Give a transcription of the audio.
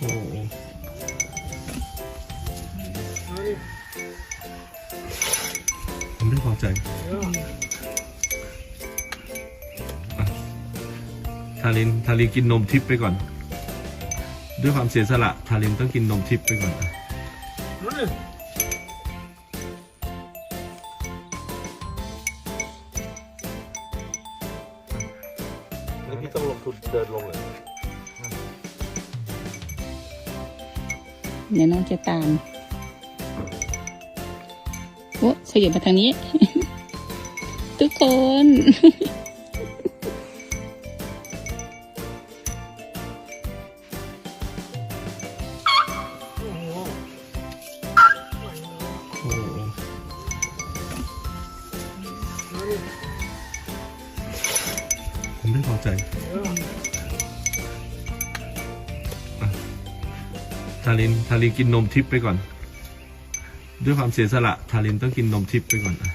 โอ้ผมไม่พอใจทารินทารินกินนมทิพย์ไปก่อน ด้วยความเสียสละทารินต้องกินนมทิพย์ไปก่อนนี่พี่ต้องลงทุนเดินลงเลย เดี๋ยวน้องจะตามโอ้ขยับมาทางนี้ ทุกคน ผมไม่พอใจ ทารินทารินกินนมทิพย์ไปก่อน ด้วยความเสียสละทารินต้องกินนมทิพย์ไปก่อนอะ